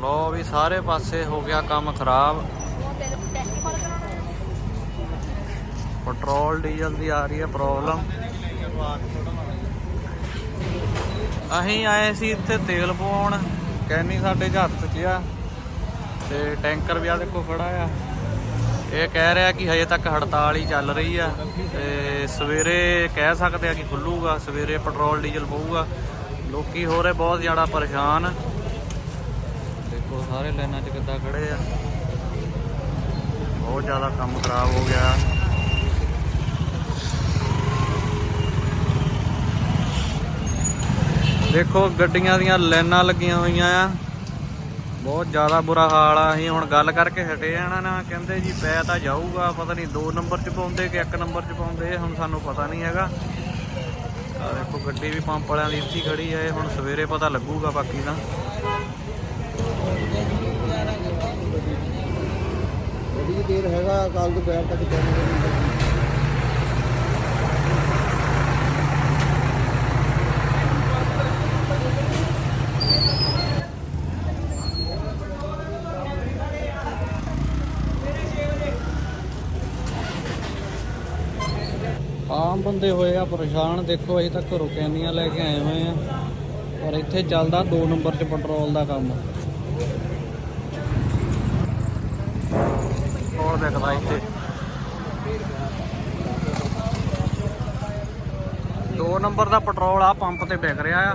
ਲੋ ਵੀ ਸਾਰੇ ਪਾਸੇ ਹੋ ਗਿਆ ਕੰਮ ਖਰਾਬ। ਪੈਟਰੋਲ, ਡੀਜ਼ਲ ਦੀ ਆ ਰਹੀ ਹੈ ਪ੍ਰੋਬਲਮ। ਅਸੀਂ ਆਏ ਸੀ ਇੱਥੇ ਤੇਲ ਪਾਉਣ ਕੈਨੀ ਸਾਡੇ 'ਚ ਹੱਥ 'ਚ ਆ ਤੇ ਟੈਂਕਰ ਵੀ ਆ ਦੇਖੋ ਖੜਾ ਆ। ਇਹ ਕਹਿ ਰਿਹਾ ਕਿ ਹਜੇ ਤੱਕ ਹੜਤਾਲ ਹੀ ਚੱਲ ਰਹੀ ਆ। ਤੇ ਸਵੇਰੇ ਕਹਿ ਸਕਦੇ ਆ ਕਿ ਖੁੱਲੂਗਾ। ਸਵੇਰੇ ਪੈਟਰੋਲ, ਡੀਜ਼ਲ ਪਊਗਾ। ਲੋਕੀ ਹੋ ਰਹੇ ਬਹੁਤ ਜ਼ਿਆਦਾ ਪਰੇਸ਼ਾਨ। ਦੇਖੋ ਸਾਰੇ ਲਾਈਨਾਂ 'ਚ ਕਿੱਦਾਂ ਖੜੇ ਆ? ਬਹੁਤ ਜ਼ਿਆਦਾ ਕੰਮ ਖਰਾਬ ਹੋ ਗਿਆ। ਦੇਖੋ, ਗੱਡੀਆਂ ਦੀਆਂ ਲਾਈਨਾਂ ਲੱਗੀਆਂ ਹੋਈਆਂ ਆ। ਬਹੁਤ ਜ਼ਿਆਦਾ ਬੁਰਾ ਹਾਲ ਆ। ਅਸੀਂ ਹੁਣ ਗੱਲ ਕਰਕੇ ਹਟੇ ਆ ਨਾ ਨਾਲ ਕਹਿੰਦੇ ਜੀ ਪੈ ਤਾਂ ਜਾਊਗਾ। ਪਤਾ ਨਹੀਂ 2 ਨੰਬਰ 'ਚ ਪਾਉਂਦੇ ਕਿ 1 ਨੰਬਰ 'ਚ ਪਾਉਂਦੇ ਹੁਣ ਸਾਨੂੰ ਪਤਾ ਨਹੀਂ ਹੈਗਾ। ਆ ਦੇਖੋ, ਗੱਡੀ ਵੀ ਪੰਪ ਵਾਲਿਆਂ ਦੀ ਇੱਥੇ ਖੜੀ ਆ। ਇਹ ਹੁਣ ਸਵੇਰੇ ਪਤਾ ਲੱਗੂਗਾ ਬਾਕੀ ਦਾ। ਬੜੀ ਦੇਰ ਹੈਗਾ ਕੱਲ ਦੁਪਹਿਰ ਤੱਕ ਚੱਲੇਗਾ ਆਮ ਬੰਦੇ ਹੋਏ ਆ, ਪਰੇਸ਼ਾਨ ਦੇਖੋ, ਅਸੀਂ ਤਾਂ ਘਰੋਂ ਕੈਨੀਆਂ ਲੈ ਕੇ ਆਏ ਹੋਏ ਆ। ਪਰ ਇੱਥੇ ਚੱਲਦਾ 2 ਨੰਬਰ 'ਚ ਪੈਟਰੋਲ ਦਾ ਕੰਮ। ਹੋਰ ਇੱਥੇ 2 ਨੰਬਰ ਦਾ ਪੈਟਰੋਲ ਆ ਪੰਪ ਤੇ ਵਿਕ ਰਿਹਾ ਆ।